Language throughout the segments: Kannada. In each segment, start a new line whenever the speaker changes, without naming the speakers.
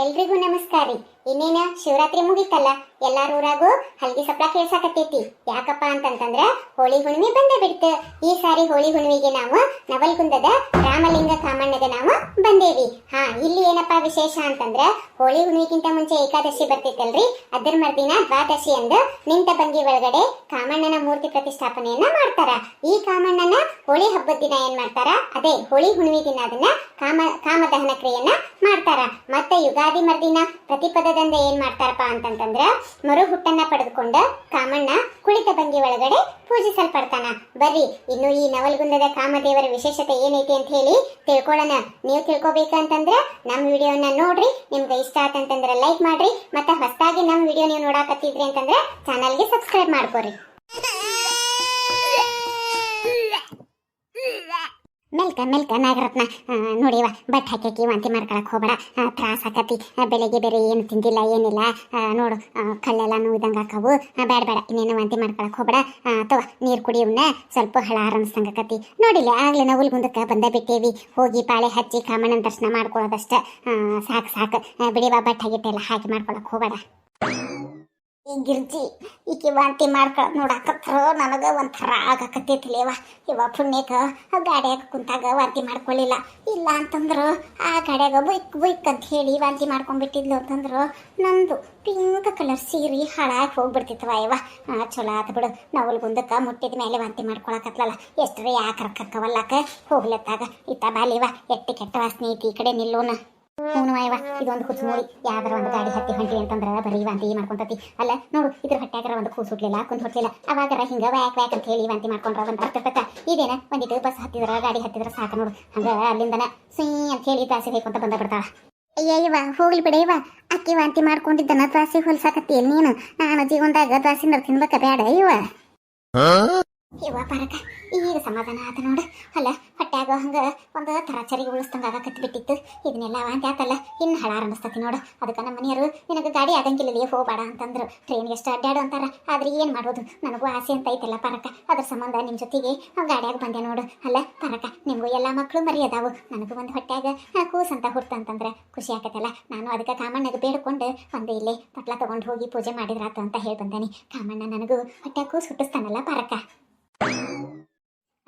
ಎಲ್ರಿಗೂ ನಮಸ್ಕಾರ ರೀ ಇನ್ನೇನ ಶಿವರಾತ್ರಿ ಮುಗಿತಲ್ಲ? ಎಲ್ಲಾರ ಊರಾಗೂ ಹಲ್ಗಿ ಸಪ್ಲ ಕೇಳ್ಸಾಕತ್ತೈತಿ. ಯಾಕಪ್ಪ ಅಂತಂತಂದ್ರ ಹೋಳಿ ಹುಣ್ಣಿಮೆ ಬಂದೇ ಬಿಡ್ತು. ಈ ಸಾರಿ ಹೋಳಿ ಹುಣ್ಣಿಮೆಗೆ ನಾವು ನವಲ್ಗುಂದದ ರಾಮಲಿಂಗ ಕಾಮಣ್ಣಗೆ ನಾವು ಬಂದೇವಿ. ಹಾ, ಇಲ್ಲಿ ಏನಪ್ಪಾ ವಿಶೇಷ ಅಂತಂದ್ರ ಹೋಳಿ ಹುಣ್ಣಿಮೆಗಿಂತ ಮುಂಚೆ ಏಕಾದಶಿ ಬರ್ತೈತಲ್ರಿ? ಅದರ ಮರ್ದಿನ ದ್ವಾದಶಿ ಎಂದು ನಿಂತ ಬಂಗಿ ಒಳಗಡೆ ಕಾಮಣ್ಣನ ಮೂರ್ತಿ ಪ್ರತಿಷ್ಠಾಪನೆಯನ್ನ ಮಾಡ್ತಾರ. ಈ ಕಾಮಣ್ಣನ ಹೋಳಿ ಹಬ್ಬದ ದಿನ ಏನ್ ಮಾಡ್ತಾರ? ಅದೇ ಹೋಳಿ ಹುಣ್ಣಿಮೆ ದಿನ ಅದನ್ನ ಕಾಮ, ಕಾಮದಹನ ಕ್ರಿಯೆಯನ್ನ ಮಾಡ್ತಾರ. ಮತ್ತೆ ಯುಗಾದಿ ಮರ್ದಿನ ಪ್ರತಿಪದದಿಂದ ಏನ್ ಮಾಡ್ತಾರಪ್ಪ ಅಂತಂತಂದ್ರ ಮರು ಹುಟ್ಟನ್ನ ಪಡೆದುಕೊಂಡ ಕಾಮಣ್ಣ ಕುಳಿತ ಭಂಗಿ ಒಳಗಡೆ ಪೂಜಿಸಲ್ಪಡ್ತಾನ. ಬರ್ರಿ, ಇನ್ನು ಈ ನವಲ್ಗುಂದದ ಕಾಮದೇವರ ವಿಶೇಷತೆ ಏನೈತಿ ಅಂತ ಹೇಳಿ ತಿಳ್ಕೊಳ್ಳೋಣ ನೀವು ತಿಳ್ಕೊಬೇಕಂತಂದ್ರ ನಮ್ಮ ವಿಡಿಯೋನ ನೋಡ್ರಿ, ನಿಮ್ಗೆ ಇಷ್ಟ ಆತಂತಂದ್ರ ಲೈಕ್ ಮಾಡ್ರಿ, ಮತ್ತೆ ಹೊಸದಾಗಿ ನಮ್ಮ ವಿಡಿಯೋ ನೀವು ನೋಡಾಕತ್ತಿದ್ರಿ ಅಂತಂದ್ರೆ ಚಾನಲ್ಗೆ ಸಬ್ಸ್ಕ್ರೈಬ್ ಮಾಡ್ಕೊರಿ. ಮೆಲ್ಕ ಮೆಲ್ಕ ನಾಗರತ್ನ ನೋಡಿವ, ಬಟ್ ಹಾಕಿ ವಾಂತಿ ಮಾಡ್ಕೊಳಕ್ ಹೋಗ್ಬೇಡ. ತ್ರಾಸ್ ಆಕತಿ. ಬೆಳಿಗ್ಗೆ ಬೇರೆ ಏನು ತಿಂದಿಲ್ಲ, ಏನಿಲ್ಲ. ನೋಡು ಕಲ್ಲೆಲ್ಲ ನೋಯ್ದಂಗ ಹಾಕವು ಬೇಡ ಬೇಡ ಇನ್ನೇನು ವಾಂತಿ ಮಾಡ್ಕೊಳಕ್ ಹೋಗ್ಬೇಡ. ಅಥವಾ ನೀರು ಕುಡಿಯವನ್ನ ಸ್ವಲ್ಪ ಹಳ ಅನ್ಸ್ತಂಗ ಆಕತಿ. ನೋಡಿಲ್ಲ ಆಗ್ಲೇ ನಾವು ಮುಂದಕ್ಕೆ ಬಂದ ಬಿಟ್ಟೇವಿ. ಹೋಗಿ ಪಾಳೆ ಹಚ್ಚಿ ಕಾಮಣ್ಣನ ದರ್ಶನ ಮಾಡ್ಕೊಳ್ಳೋದಷ್ಟ ಸಾಕು ಸಾಕು. ಬಿಡಿವ ಬಟ್ ಹಾಗಿಟ್ಟೆಲ್ಲ ಹಾಕಿ ಮಾಡ್ಕೊಳಕ್ ಹೋಗ್ಬೇಡ. ಈ ಗಿರ್ಜಿ ಈಕಿ ವಾಂತಿ ಮಾಡ್ಕೊಳಕ್ ನೋಡಾಕತ್ರ ನನಗ ಒಂಥರ ಆಗಕತ್ತೈತಿಲೇವ ಇವ ಪುಣ್ಯಕ ಗಾಡಿಯಾಗ ಕುಂತಾಗ ವಾಂತಿ ಮಾಡ್ಕೊಳ್ಳಿಲ್ಲ ಇಲ್ಲ ಅಂತಂದ್ರು ಆ ಗಾಡಿಯಾಗ ಬುಯ್ಕ್ ಬುಯ್ಕ್ ಅಂತ ಹೇಳಿ ವಾಂತಿ ಮಾಡ್ಕೊಂಡ್ಬಿಟ್ಟಿದ್ಲು ಅಂತಂದ್ರು ನಂದು ಪಿಂಕ್ ಕಲರ್ ಸೀರೆ ಹಾಳಾಗಿ ಹೋಗ್ಬಿಡ್ತಿತ್ತವ ಇವ. ಚಲೋ ಆತ ಬಿಡು. ನವಲ್ಗುಂದಕ್ಕ ಮುಟ್ಟಿದ ಮೇಲೆ ವಾಂತಿ ಮಾಡ್ಕೊಳಕತ್ಲಲ್ಲ. ಎಷ್ಟರ ಯಾಕೆ ರಕ್ಕಕ್ಕವಲ್ಲಕ ಹೋಗ್ಲತ್ತಾಗ. ಇತ್ತ ಬಾಲಿವ ಎಟ್ಟಿ ಕೆಟ್ಟ ವಾಸನೆ ಐತಿ ಈ ಕಡೆ ನಿಲ್ಲೋನ. ಹ್ಞೂ ಅಯ್ಯವ ಇದೊಂದು ಕೂಸು ನೋಡಿ ಯಾವ್ದಾರ ಒಂದು ಗಾಡಿ ಹತ್ತಿ ಹೊಂಟಿ ಅಂತಂದ್ರೆ ಬರೀ ವಾಂತಿ ಮಾಡ್ಕೊಂತತಿ. ಅಲ್ಲ ನೋಡು ಇದ್ರ ಹೊಟ್ಯಾಗರ ಒಂದು ಕೂಸು ಹುಟ್ಲಿಲ್ಲ ಕುಂದು ಹೊಟ್ಲಿಲ್ಲ. ಅವಾಗರ ಹಿಂಗ ವ್ಯಾಕ್ ವ್ಯಾಕ್ ಅಂತ ಹೇಳಿ ವಾಂತಿ ಮಾಡ್ಕೊಂಡ್ರ ಒಂದು ಅರ್ಥಪತ್ತ ಇದೇನ ಒಂದಿಟ್ಟು ಬಸ್ ಹತ್ತಿದ್ರ ಗಾಡಿ ಹತ್ತಿದ್ರ ಸಾಕು ನೋಡು. ಹಂಗ ಅಲ್ಲಿಂದನ ಸೀ ಅಂತ ಹೇಳಿ ದಾಸಿ ಬೇಕು ಅಂತ ಬಂದ ಬಿಡ್ತಾಳ. ಅಯ್ಯಯ್ಯವ ಹೋಗ್ಲಿ ಬಿಡಯ್ಯವ ಅಕ್ಕಿ ವಾಂತಿ ಮಾಡ್ಕೊಂಡಿದ್ದನ ದ್ವಾಸಿ ಹೊಲ್ಸಾಕತ್ತಿ ನೀನು? ನಾನು ಜೀವನದಾಗ ದ್ವಾಸಿ ತಿನ್ಬೇಕ ಬೇಡ ಇವ. ಇವ ಪಾರಕ ಈಗ ಸಮಾಧಾನ ಆತ ನೋಡು. ಅಲ್ಲ, ಹೊಟ್ಯಾಗ ಹಂಗ ಒಂದು ತರಾಚರಿಗೆ ಉಳಿಸ್ದಂಗ ಆಗಕತ್ತಿ ಬಿಟ್ಟಿತ್ತು. ಇದನ್ನೆಲ್ಲ ವಾಂತಿ ಆತಲ್ಲ, ಇನ್ನು ಹಳ ಆರಂಭಿಸ್ತತಿ ನೋಡು. ಅದಕ್ಕೆ ನಮ್ಮ ಮನೆಯವರು, ನಿನಗೆ ಗಾಡಿ ಆಗಂಗಿಲ್ಲ ಹೋಗಬೇಡ ಅಂತಂದ್ರು. ಟ್ರೈನ್ ಎಷ್ಟು ಅಡ್ಡಾಡು ಅಂತಾರ, ಆದ್ರೆ ಏನು ಮಾಡೋದು? ನನಗೂ ಆಸೆ ಅಂತ ಐತಲ್ಲ ಪಾರಕ. ಅದ್ರ ಸಂಬಂಧ ನಿಮ್ಮ ಜೊತೆಗೆ ಗಾಡಿಯಾಗ ಬಂದೆ ನೋಡು. ಅಲ್ಲ, ಪಾರಕ, ನಿಮಗೂ ಎಲ್ಲ ಮಕ್ಕಳು ಮರಿ ಅದಾವು ನನಗೂ ಒಂದು ಹೊಟ್ಯಾಗ ಕೂಸ್ ಅಂತ ಹುಡ್ತಂತಂದ್ರೆ ಖುಷಿ ಆಕತ್ತಲ್ಲ ನಾನು ಅದಕ್ಕೆ ಕಾಮಣ್ಣಗೆ ಬೇಡ್ಕೊಂಡು ಒಂದು ಇಲ್ಲೇ, ಪಟ್ಲ ತೊಗೊಂಡು ಹೋಗಿ ಪೂಜೆ ಮಾಡಿದ್ರಾತು ಅಂತ ಹೇಳಿ ಕಾಮಣ್ಣ ನನಗೂ ಹೊಟ್ಟೆ ಕೂಸು ಹುಟ್ಟಿಸ್ತಾನಲ್ಲ ಪರಕ.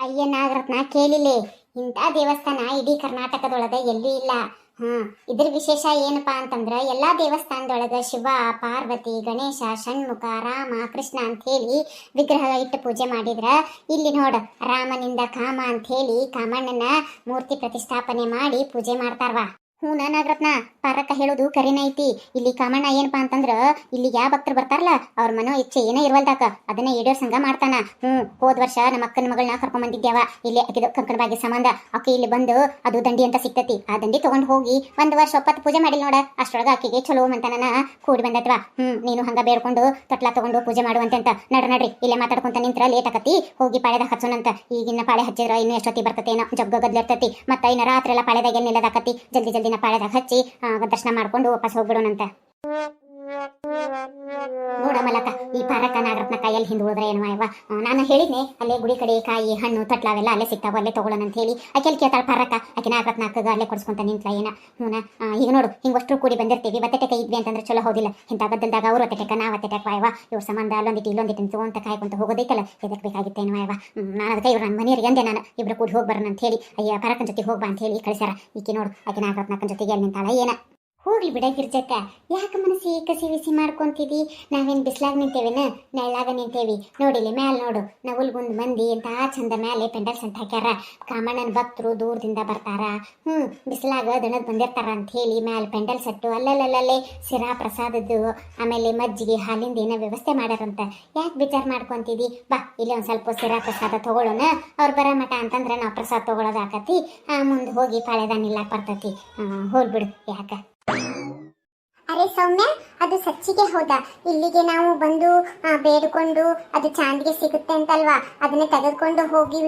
ಅಯ್ಯ ನಾಗರತ್ನ, ಕೇಳಿಲೆ, ಇಂಥ ದೇವಸ್ಥಾನ ಇಡೀ ಕರ್ನಾಟಕದೊಳಗೆ ಎಲ್ಲೂ ಇಲ್ಲ? ಹಾ, ಇದ್ರ ವಿಶೇಷ ಏನಪ್ಪಾ ಅಂತಂದ್ರ ಎಲ್ಲಾ ದೇವಸ್ಥಾನದೊಳಗ ಶಿವ, ಪಾರ್ವತಿ, ಗಣೇಶ, ಷಣ್ಮುಖ, ರಾಮ, ಕೃಷ್ಣ ಅಂತ ಹೇಳಿ ವಿಗ್ರಹ ಇಟ್ಟು ಪೂಜೆ ಮಾಡಿದ್ರ, ಇಲ್ಲಿ ನೋಡ, ರಾಮನಿಂದ ಕಾಮ ಅಂತ ಹೇಳಿ ಕಾಮಣ್ಣನ ಮೂರ್ತಿ ಪ್ರತಿಷ್ಠಾಪನೆ ಮಾಡಿ ಪೂಜೆ ಮಾಡ್ತಾರವಾ. ಹ್ಞೂ ನಾಗರತ್ನ, ಪಾರಕ್ಕ ಹೇಳೋದು ಕರಿನ ಐತಿ. ಇಲ್ಲಿ ಕಾಮಣ್ಣ ಏನಪ್ಪಾ ಅಂತಂದ್ರ, ಇಲ್ಲಿ ಯಾವ ಭಕ್ತರು ಬರ್ತಾರಲ್ಲ, ಅವ್ರ ಮನೋ ಇಚ್ಛೆ ಏನೇ ಇರುವಲ್ದಾಕ, ಅದನ್ನ ಈಡೇರ್ಸಂಗ ಮಾಡ್ತಾನ. ಹ್ಞೂ, ಹೋದ ವರ್ಷ ನಮ್ಮ ಅಕ್ಕನ ಮಗಳನ್ನ ಕರ್ಕೊಂಡ್ ಬಂದಿದ್ದೇವ ಇಲ್ಲಿ ಅಕ್ಕಿದ ಕಂಕಣ ಬಾಗಿ ಸಂಬಂಧ. ಆಕೆ ಇಲ್ಲಿ ಬಂದು, ಅದು ದಂಡಿ ಅಂತ ಸಿಕ್ತತಿ ಆ ದಂಡಿ ತಗೊಂಡು ಹೋಗಿ ಒಂದ್ ವರ್ಷ ಒಪ್ಪತ್ತು ಪೂಜೆ ಮಾಡಿಲ್ ನೋಡ, ಅಷ್ಟೊಳಗ ಅಕ್ಕಿಗೆ ಚಲೋ ಅಂತಾನ ಕೂಡಿ ಬಂದತ್ವ. ಹ್ಞೂ, ನೀನು ಹಂಗ ಬೇಡ್ಕೊಂಡು ತೊಟ್ಲ ತಗೊಂಡು ಪೂಜೆ ಮಾಡುವಂತೆ ಅಂತ ನಡ್ರಿ ನಡ್ರಿ, ಇಲ್ಲೇ ಮಾತಾಡ್ಕೊಂತ ನಿಂತ್ರ ಲೇಟ್ ಆಕತಿ. ಹೋಗಿ ಪಾಳೆದಾಗ ಹಚ್ಚೋಣಂತ. ಈಗಿನ ಪಾಳೆ ಹಚ್ಚಿದ್ರ ಇನ್ನು ಎಷ್ಟೊತ್ತಿ ಬರ್ತತೇನೋ, ಜಗ್ಗ ಗದ್ಲಿರ್ತತಿ ಮತ್ತೆ ಇನ್ನ ರಾತ್ರಿ ಎಲ್ಲ ಪಾಳೆದಾಗ ಎಲ್ಲಿ ಜಲ್ದಿ ಜಲ್ದಿ. ಜಲ್ದಿನ ಪಾಳ್ಯದಾಗ ಹಚ್ಚಿ ದರ್ಶನ ಮಾಡ್ಕೊಂಡು ವಾಪಸ್ ಹೋಗ್ಬಿಡೋಣಂತ. ಮಲಕ, ಈ ಪಾರಕ ನಾಗರತ್ನ ಕೈಯಲ್ಲಿ ಹಿಂದೆ ಉಳಿದ್ರೆ ಏನು ಅಯ್ಯವ ನಾನು ಹೇಳಿದ್ನೆ, ಅಲ್ಲೇ ಗುಡಿ ಕಡೆ ಕಾಯಿ, ಹಣ್ಣು, ತಟ್ಲ ಅವೆಲ್ಲ ಅಲ್ಲೇ ಸಿಗ್ತಾವ, ಅಲ್ಲೇ ತಗೊಳ್ಳೋಣ ಅಂತ ಹೇಳಿ. ಆಕೆಲ್ ಕೇಳ್ತಾಳ ಪಾರಕ ಆಕೆ ನಾಗರತ್ನ ಅಕ್ಕಗ ಅಲ್ಲೇ ಕೊಡ್ಸ್ಕೊಂತ ನಿಂತ ಏನ? ಹ್ಞೂ ಈಗ ನೋಡು ಹಿಂಗೆ ಅಷ್ಟು ಕೂಡಿ ಬಂದಿರ್ತೀವಿ, ಬತ್ತೆ ಕೈ ಇದ್ವಿ ಅಂತಂದ್ರೆ ಚಲೋ ಹೋದಿಲ್ಲ. ಇಂಥ ಗದ್ದಲ್ದಾಗ ಅವ್ರು ಒತ್ತೆ ಟೆಕ, ನಾವು ಒತ್ತೆ ಟೆಕ ಅಯ್ಯವ ಇವ್ರ ಸಂಬಂಧ ಅಲ್ಲೊಂದಿಟ್ಟು ಇಲ್ಲೊಂದಿಟ್ಟು ತಗೊಂತ ಕಾಯ್ಕೊಂತ ಹೋಗೋದೈತಲ್ಲ ಇದಕ್ಕೆ ಬೇಕಾಗಿತ್ತೇನು ಅಯ್ಯವ ನಾನು ಅದಕ್ಕೆ ಇವ್ರು ನನ್ನ ಮನೆಯವ್ರಿಗೆ ಅಂದೆ ನಾನು, ಇಬ್ರು ಕೂಡಿ ಹೋಗಿ ಬರೋಣ ಅಂತ ಹೇಳಿ. ಅಯ್ಯ ಪರಕನ ಜೊತೆ ಹೋಗ್ಬಾ ಅಂತ ಹೇಳಿ ಕಳಿಸ್ಯಾರ. ಈಕೆ ನೋಡು, ಆಕೆ ನಾಗರತ್ನಕ್ಕನ ಜೊತೆಗೆ ಅಲ್ಲಿ ನಿಂತಾಳ, ಏನ? ಹೋಗ್ಲಿ ಬಿಡ ಗಿರ್ಜಕ್ಕ ಯಾಕೆ ಮನಸ್ಸಿ ಕಸಿ ಬಿಸಿ ಮಾಡ್ಕೊಂತೀವಿ ನಾವೇನ್ ಬಿಸ್ಲಾಗ ನಿಂತೇವೇನ? ನೆಳ್ಳಾಗ ನಿಂತೇವಿ. ನೋಡಿಲಿ ಮ್ಯಾಲ ನೋಡು. ನವುಲ್ಗುಂದ್ ಮಂದಿ ಅಂತ ಚಂದ ಮ್ಯಾಲೆ ಪೆಂಡಲ್ಸ್ ಅಂತ ಹಾಕ್ಯಾರ. ಕಾಮಣ್ಣನ ಭಕ್ತರು ದೂರದಿಂದ ಬರ್ತಾರ. ಹ್ಮ್, ಬಿಸ್ಲಾಗ ದಣದ್ ಬಂದಿರ್ತಾರ ಅಂತ ಹೇಳಿ ಮ್ಯಾಲ ಪೆಂಡಲ್ ಸೆಟ್ಟು ಅಲ್ಲಲ್ಲಲ್ಲೇ ಸಿರಾ ಪ್ರಸಾದದ್ದು, ಆಮೇಲೆ ಮಜ್ಜಿಗೆ, ಹಾಲಿಂದ ಏನೋ ವ್ಯವಸ್ಥೆ ಮಾಡ್ಯಾರಂತ. ಯಾಕೆ ವಿಚಾರ ಮಾಡ್ಕೊಂತಿದಿ? ಬಾ, ಇಲ್ಲಿ ಒಂದು ಸ್ವಲ್ಪ ಸಿರಾ ಪ್ರಸಾದ ತಗೊಳ್ಳೋಣ ಅವ್ರು ಬರ ಮಠ ಅಂತಂದ್ರೆ ನಾವು ಪ್ರಸಾದ ತೊಗೊಳೋದಾಕತಿ ಆ, ಮುಂದೆ ಹೋಗಿ ಪಾಳೆದ ಬರ್ತತಿ. ಹೋಗ್ಬಿಡು ಯಾಕ? ಅರೆ ಸೌಮ್ಯ, ಅದು ಸಚ್ಚಿಗೆ ಹೋದ. ಇಲ್ಲಿಗೆ ನಾವು ಬಂದು ಬೇಡಿಕೊಂಡು ಅದು ಚಾಂದಿಗೆ ಸಿಗುತ್ತೆ ಅಂತಲ್ವಾ? ಅದನ್ನ ತೆಗೆದುಕೊಂಡು ಹೋಗಿ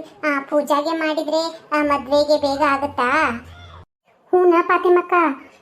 ಪೂಜಾಗೆ ಮಾಡಿದ್ರೆ ಮದ್ವೆಗೆ ಬೇಗ ಆಗುತ್ತಾ? ಹೂನಾ ಪಾತಿಮಕ್ಕ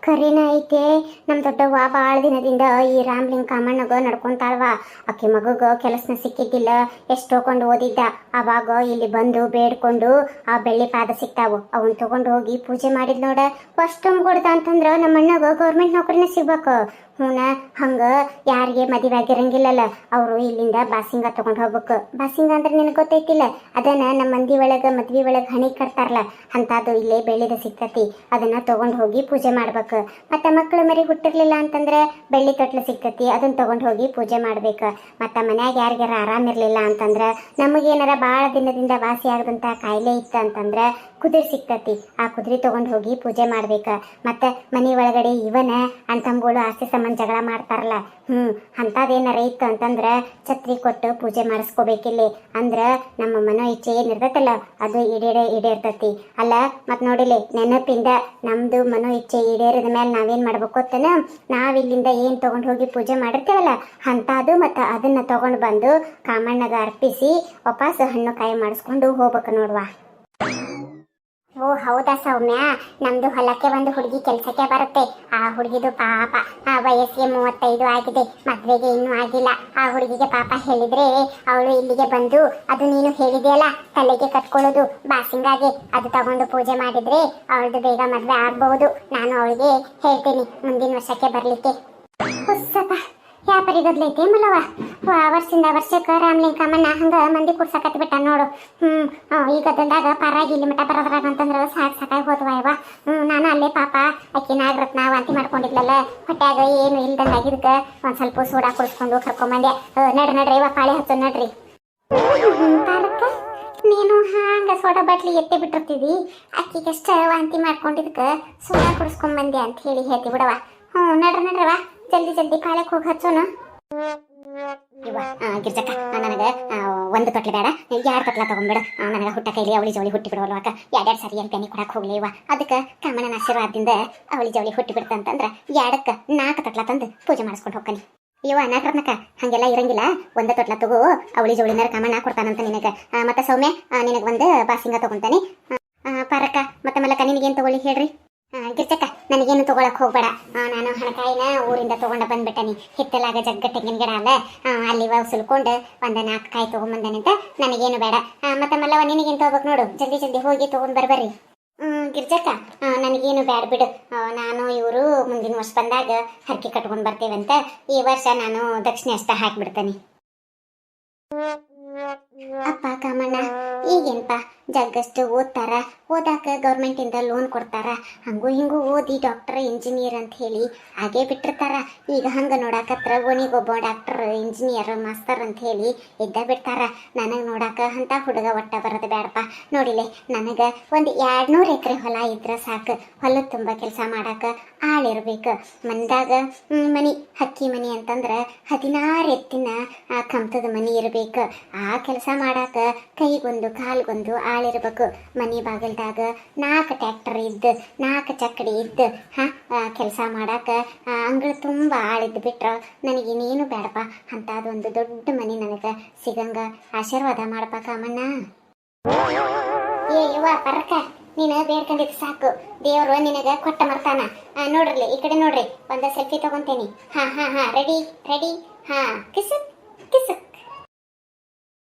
ಕರಿನ ಐತೆ. ನಮ್ಮ ದೊಡ್ಡವ್ವ ಭಾಳ ದಿನದಿಂದ ಈ ರಾಮ್ಲಿಂಗ್ ಕಾಮಣ್ಣಗ ನಡ್ಕೊಂತಾಳ್ವ. ಆಕೆ ಮಗುಗ ಕೆಲಸನ ಸಿಕ್ಕಿದ್ದಿಲ್ಲ ಎಷ್ಟೋಕೊಂಡು ಓದಿದ್ದ. ಅವಾಗ ಇಲ್ಲಿ ಬಂದು ಬೇಡ್ಕೊಂಡು ಆ ಬೆಳ್ಳಿ ಪಾದ ಸಿಗ್ತಾವು ಅವನ್ ತಗೊಂಡು ಹೋಗಿ ಪೂಜೆ ಮಾಡಿದ್ ನೋಡ ಫಸ್ಟ್ ಕೊಡ್ದ ಅಂತಂದ್ರ ನಮ್ಮ ಅಣ್ಣಗ ಗೌರ್ಮೆಂಟ್ ನೌಕರಿನ ಸಿಗ್ಬೇಕು. ಹೂನ ಹಂಗ ಯಾರಿಗೆ ಮದುವೆ ಆಗಿರಂಗಿಲ್ಲಲ್ಲ, ಅವರು ಇಲ್ಲಿಂದ ಬಾಸಿಂಗ ತಗೊಂಡ್ ಹೋಗ್ಬೇಕು. ಬಾಸಿಂಗ ಅಂದ್ರೆ ನಿನಗೆ ಗೊತ್ತೈತಿಲ್ಲ? ಅದನ್ನ ನಮ್ಮ ಮಂದಿ ಒಳಗ, ಮದ್ವಿ ಒಳಗ ಹಣಿ ಕಟ್ತಾರಲ್ಲ ಅಂತದ್ದು ಇಲ್ಲೇ ಬೆಳ್ಳಿದ ಸಿಗ್ತತಿ. ಅದನ್ನ ತಗೊಂಡ್ ಹೋಗಿ ಪೂಜೆ ಮಾಡ್ಬೇಕು. ಮತ್ತೆ ಮಕ್ಕಳು ಮರಿ ಹುಟ್ಟಿರ್ಲಿಲ್ಲ ಅಂತಂದ್ರೆ ಬೆಳ್ಳಿ ತೊಟ್ಲು ಸಿಗ್ತತಿ ಅದನ್ನ ತಗೊಂಡ್ ಹೋಗಿ ಪೂಜೆ ಮಾಡ್ಬೇಕು. ಮತ್ತೆ ಮನ್ಯಾಗ ಯಾರಿಗಾರ ಆರಾಮಿರ್ಲಿಲ್ಲ ಅಂತಂದ್ರೆ ನಮಗೇನಾರ ಬಹಳ ದಿನದಿಂದ ವಾಸಿ ಆಗದಂತ ಕಾಯಿಲೆ ಇತ್ತು ಅಂತಂದ್ರೆ ಕುದುರೆ ಸಿಗ್ತತಿ. ಆ ಕುದುರೆ ತಗೊಂಡ್ ಹೋಗಿ ಪೂಜೆ ಮಾಡ್ಬೇಕು. ಮತ್ತೆ ಮನೆ ಒಳಗಡೆ ಇವನ, ಅಂತಂಬೋಳು ಆಸ್ತಿ ಸಂಬಂಧ ಜಗಳ ಮಾಡ್ತಾರಲ್ಲ. ಹ್ಮ್ ಅಂತದೇನಾರ ಇತ್ತು ಅಂತಂದ್ರ ಛತ್ರಿ ಕೊಟ್ಟು ಪೂಜೆ ಮಾಡಿಸ್ಕೋಬೇಕಿಲ್ಲಿ. ಅಂದ್ರ ನಮ್ಮ ಮನೋ ಇಚ್ಛೆ ಏನಿರ್ತೈತಲ್ಲ ಅದು ಈಡೇರ ಈಡೇರ್ತತಿ. ಅಲ್ಲ, ಮತ್ ನೋಡಿಲಿ, ನೆನಪಿಂದ ನಮ್ದು ಮನೋ ಇಚ್ಛೆ ಈಡೇರಿದ ಮೇಲೆ ನಾವೇನ್ ಮಾಡ್ಬೇಕು ಅಂತಾನ ನಾವ್ ಇಲ್ಲಿಂದ ಏನ್ ತಗೊಂಡ್ ಹೋಗಿ ಪೂಜೆ ಮಾಡಿರ್ತೇವಲ್ಲ ಅಂತದು ಮತ್ತ ಅದನ್ನ ತಗೊಂಡ್ ಬಂದು ಕಾಮಣ್ಣಗ ಅರ್ಪಿಸಿ, ವಾಪಸ್ ಹಣ್ಣು ಕಾಯಿ ಮಾಡಿಸ್ಕೊಂಡು ಹೋಗ್ಬೇಕು ನೋಡ್ವಾ. ಹೌದಾ ಸೌಮ್ಯ? ನಮ್ದು ಹೊಲಕ್ಕೆ ಒಂದು ಹುಡುಗಿ ಕೆಲಸಕ್ಕೆ ಬರುತ್ತೆ. ಆ ಹುಡುಗಿದು ಪಾಪ ಆ ವಯಸ್ಸಿಗೆ ಮೂವತ್ತೈದು ಆಗಿದೆ. ಮದ್ವೆಗೆ ಇನ್ನೂ ಆಗಿಲ್ಲ. ಆ ಹುಡುಗಿಗೆ ಪಾಪ ಹೇಳಿದ್ರೆ ಅವಳು ಇಲ್ಲಿಗೆ ಬಂದು, ಅದು ನೀನು ಹೇಳಿದೆಯಲ್ಲ, ತಲೆಗೆ ಕಟ್ಕೊಳ್ಳೋದು, ಬಾಸಿಂಗಾಗೆ ಅದು ತಗೊಂಡು ಪೂಜೆ ಮಾಡಿದ್ರೆ ಅವಳದು ಬೇಗ ಮದ್ವೆ ಆಗ್ಬಹುದು. ನಾನು ಅವಳಿಗೆ ಹೇಳ್ತೀನಿ, ಮುಂದಿನ ವರ್ಷಕ್ಕೆ ಬರ್ಲಿಕ್ಕೆ. ವ್ಯಾಪಾರಿ ಗದ್ಲೈತೆ ಮಲ್ಲವ ವಾ ವರ್ಷದಿಂದ ವರ್ಷಕ್ಕೆ ರಾಮ್ಲಿಂಗ್ ಕಾಮಣ್ಣ ಹಂಗ ಮಂದಿ ಕುಡ್ಸಕತ್ ಬಿಟ್ಟ ನೋಡು. ಹ್ಮ್ ಈ ಗದ್ದಲ್ದಾಗ ಪರಾಗಿ ಇಲ್ಲಿ ಮಠ ಬರೋದ್ರಾಗ ಅಂತಂದ್ರ ಸಾಕ್ ಸಾಕಾಗಿ ಹೋದ್ವ ಇವ ಹ್ಮ್ ನಾನು ಅಲ್ಲೇ ಪಾಪ ಅಕ್ಕಿ ನಾಗರತ್ನ ವಾಂತಿ ಮಾಡ್ಕೊಂಡಿದ್ಲಲ್ಲ ಹೊಟ್ಯಾಗ ಏನು ಇಲ್ದಂಗಾಗಿದ್ಕ ಒಂದ್ ಸ್ವಲ್ಪ ಸೋಡಾ ಕುಡಿಸ್ಕೊಂಡು ಕರ್ಕೊಂಬಂದೆ. ನಡ್ರಿ ನಡ್ರಿ ಇವ ಪಾಳೆ ಹಚ್ಚು ನಡ್ರಿ. ಹ್ಮ್, ನೀನು ಹಾಂಗ ಸೋಡಾ ಬಾಟ್ಲಿ ಎತ್ತಿ ಬಿಟ್ಟಿರ್ತೀವಿ. ಅಕ್ಕಿಗಷ್ಟ ವಾಂತಿ ಮಾಡ್ಕೊಂಡಿದ್ಕ ಸೋಡಾ ಕುಡಿಸ್ಕೊಂಬಂದೆ ಅಂತ ಹೇಳಿ ಹೇಳ್ತಿ ಬಿಡವ ಹ್ಞೂ ನಡ್ರಿ ನಡ್ರವ ಜಲ್ದಿ ಜಲ್ದಿ ಪಾಳ್ಯಕ್ಕೆ ಹೋಗಿ ಹಚ್ಚೋಣ ಇವ ಗಿರ್ಜಕ್ಕ ನನಗೆ ಒಂದು ತೊಟ್ಲು ಬೇಡ. ಎರಡು ತೊಟ್ಲ ತಗೊಂಡ್ಬಿಡ. ನನಗೆ ಹುಟ್ಟ ಕೈಲಿ ಅವಳಿ ಜವಳಿ ಹುಟ್ಟಿ ಬಿಡವಲ್ವಾಕ ಎರಡೆರಡು ಸರಿ ಏನು ಪೆನಿ ಕೊಡಕ್ಕೆ ಹೋಗ್ಲಿ ಇವ ಅದಕ್ಕೆ ಕಾಮಣ್ಣನ ಆಶೀರ್ವಾದದಿಂದ ಅವಳಿ ಜವಳಿ ಹುಟ್ಟಿ ಬಿಡ್ತಂತಂದ್ರೆ ಎರಡಕ್ಕೆ ನಾಲ್ಕು ತೊಟ್ಲ ತಂದು ಪೂಜೆ ಮಾಡಿಸ್ಕೊಂಡು ಹೋಗ್ತಾನೆ ಇವ ನಾಲ್ಕರನಕ ಹಂಗೆಲ್ಲ ಇರಂಗಿಲ್ಲ. ಒಂದ ತೊಟ್ಲ ತಗೋ, ಅವಳಿ ಜೋಳಿನಾರ ಕಾಮಣ್ಣ ಕೊಡ್ತಾನಂತ ನಿನಗೆ. ಮತ್ತೆ ಸೌಮ್ಯ ನಿನಗೆ ಒಂದು ಬಾಸಿಂಗ ತಗೊಂತಾನೆ. ಪಾರಕ್ಕ, ಮತ್ತೆ ಮಲಕ ನಿನಗೇನು ತಗೊಳ್ಳಿ ಹೇಳ್ರಿ. ಗಿರ್ಜಕ್ಕ, ನನಗೇನು ತಗೊಳಕ್ ಹೋಗ್ಬೇಡ. ನಾನು ಹಣಕಾಯಿನ ಊರಿಂದ ತಗೊಂಡ ಬಂದ್ಬಿಟ್ಟನಿ ಹಿತ್ತಲಾಗ ಜಗ್ಗ ತೆಂಗಿನ ಗಿಡ ಅಲ್ಲ. ಅಲ್ಲಿ ಸುಲ್ಕೊಂಡು ಒಂದ ನಾಲ್ಕು ಕಾಯಿ ತಗೊಂಬಂದನಂತ ನನಗೇನು ಬೇಡ. ಮತ್ತ ಮಲ್ಲವ ನಿನಗೇನು ತಗೋಬೇಕು ನೋಡು. ಜಲ್ದಿ ಜಲ್ದಿ ಹೋಗಿ ತಗೊಂಡ್ ಬರ್ಬರ್ರಿ. ಗಿರ್ಜಕ್ಕ ನನಗೇನು ಬೇಡ. ಬಿಡು ನಾನು ಇವರು ಮುಂದಿನ ವರ್ಷ ಬಂದಾಗ ಹರಕೆ ಕಟ್ಕೊಂಡು ಬರ್ತೇವಂತ ಈ ವರ್ಷ ನಾನು ದಕ್ಷಿಣ ಅಷ್ಟ ಹಾಕಿಬಿಡ್ತೇನೆ. ಅಪ್ಪ ಕಾಮಣ್ಣ ಈಗೇನಪ್ಪ ಜಗ್ಗಷ್ಟು ಓದ್ತಾರ? ಓದಾಕ ಗೌರ್ಮೆಂಟಿಂದ ಲೋನ್ ಕೊಡ್ತಾರ? ಹಂಗೂ ಹಿಂಗೂ ಓದಿ ಡಾಕ್ಟರ್ ಇಂಜಿನಿಯರ್ ಅಂತ ಹೇಳಿ ಹಾಗೆ ಬಿಟ್ಟಿರ್ತಾರ. ಈಗ ಹಂಗ ನೋಡಾಕತ್ರ ಒಣಿಗೊಬ್ಬ ಡಾಕ್ಟರ್ ಇಂಜಿನಿಯರ್ ಮಾಸ್ತರ್ ಅಂತ ಹೇಳಿ ಇದ್ದ ಬಿಡ್ತಾರ. ನನಗೆ ನೋಡಾಕ ಅಂತ ಹುಡುಗ ಒಟ್ಟ ಬರೋದು ಬೇಡಪ್ಪ ನೋಡಿಲೆ, ನನಗೆ ಒಂದು ಎರಡ್ನೂರು ಎಕರೆ ಹೊಲ ಇದ್ರ ಸಾಕು. ಹೊಲ ತುಂಬಾ ಕೆಲಸ ಮಾಡಾಕ ಆಳಿರ್ಬೇಕು. ಮನ್ದಾಗ ಮನಿ, ಹಕ್ಕಿ ಮನಿ ಅಂತಂದ್ರ ಹದಿನಾರು ಎತ್ತಿನ ಕಂತದ ಮನಿ ಇರಬೇಕು. ಆ ಕೆಲಸ ಮಾಡಾಕ ಕೈಗೊಂದು ಕಾಲ್ಗೊಂದು ಆಳಿರ್ಬೇಕು. ಮನೆ ಬಾಗಿಲ್ದಾಗ ನಾಲ್ಕು ಟ್ಯಾಕ್ಟರ್ ಇದ್ದು, ನಾಲ್ಕು ಚಕ್ಕಡಿ ಇದ್ದು, ಹಾ ಕೆಲಸ ಮಾಡಾಕ ಅಂಗಳ ತುಂಬ ಆಳಿದ್ದು ಬಿಟ್ರ ನನಗಿನ್ನೇನು ಬೇಡಪ್ಪ ಅಂಥದ್ದೊಂದು ದೊಡ್ಡ ಮನೆ ನನಗೆ ಸಿಗಂಗ ಆಶೀರ್ವಾದ ಮಾಡಪ್ಪ ಕಾಮಣ್ಣ ಏ ಯುವ ಪರಕ, ನೀನು ಬೇಡ್ಕೊಂಡಿದ್ದು ಸಾಕು. ದೇವರು ನಿನಗೆ ಕೊಟ್ಟ ಮರ್ತಾನ. ನೋಡ್ರಿ, ಈ ಕಡೆ ನೋಡ್ರಿ, ಒಂದು ಸೆಲ್ಫಿ ತಗೊಂತೇನಿ. ಹಾ ಹಾ ಹಾ ರೆಡಿ ರೆಡಿ ಹಾ ಕಿಸ್ ಕಿಸ್